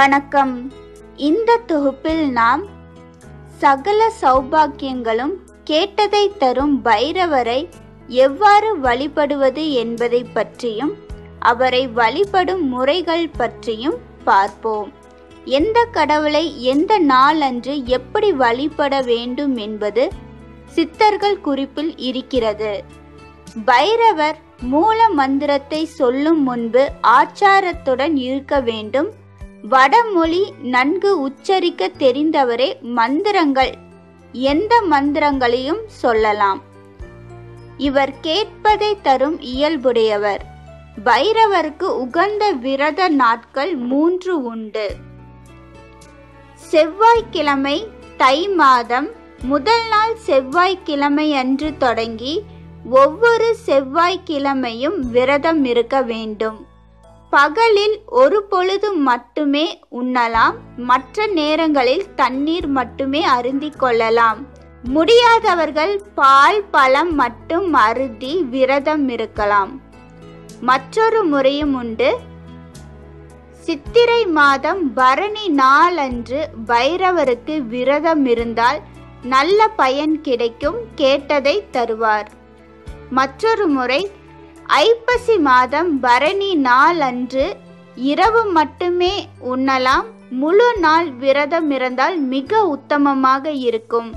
வணக்கம். இந்த தொகுப்பில் நாம் சகல சௌபாக்கியங்களும் கேட்டதை தரும் பைரவரை எவ்வாறு வழிபடுவது என்பதை பற்றியும் அவரை வழிபடும் முறைகள் பற்றியும் பார்ப்போம். எந்த கடவுளை எந்த நாளன்று எப்படி வழிபட வேண்டும் என்பது சித்தர்கள் குறிப்பில் இருக்கிறது. பைரவர் மூல மந்திரத்தை சொல்லும் முன்பு ஆச்சாரத்துடன் இருக்க வேண்டும் வடமொழி நன்கு உச்சரிக்க தெரிந்தவரே மந்திரங்கள். எந்த மந்திரங்களையும் சொல்லலாம். இவர் கேட்பதை தரும் இயல்புடையவர். பைரவருக்கு உகந்த விரத நாட்கள் மூன்று உண்டு. செவ்வாய்க்கிழமை தை மாதம் முதல் நாள் செவ்வாய்க்கிழமை அன்று தொடங்கி ஒவ்வொரு செவ்வாய்க்கிழமையும் விரதம் இருக்க வேண்டும். பகலில் ஒரு பொழுது மட்டுமே உண்ணலாம். மற்ற நேரங்களில் தண்ணீர் மட்டுமே அருந்தி கொள்ளலாம். முடியாதவர்கள் பால் பழம் மட்டும் அருந்தி விரதம் இருக்கலாம். மற்றொரு முறையும் உண்டு. சித்திரை மாதம் பரணி நாளன்று பைரவருக்கு விரதம் இருந்தால் நல்ல பயன் கிடைக்கும் கேட்டதை தருவார். மற்றொரு முறை ஐப்பசி மாதம் பரணி நாள் அன்று இரவு மட்டுமே உண்ணலாம். முழு நாள் விரதம் இருந்தால் மிக உத்தமமாக இருக்கும்.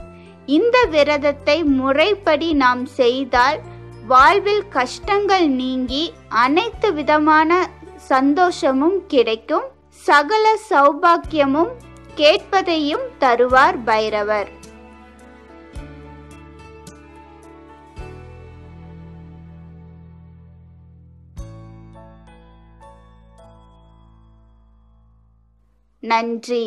இந்த விரதத்தை முறைப்படி நாம் செய்தால் வாழ்வில் கஷ்டங்கள் நீங்கி அனைத்து விதமான சந்தோஷமும் கிடைக்கும். சகல சௌபாக்கியமும் கேட்பதையும் தருவார் பைரவர். நன்றி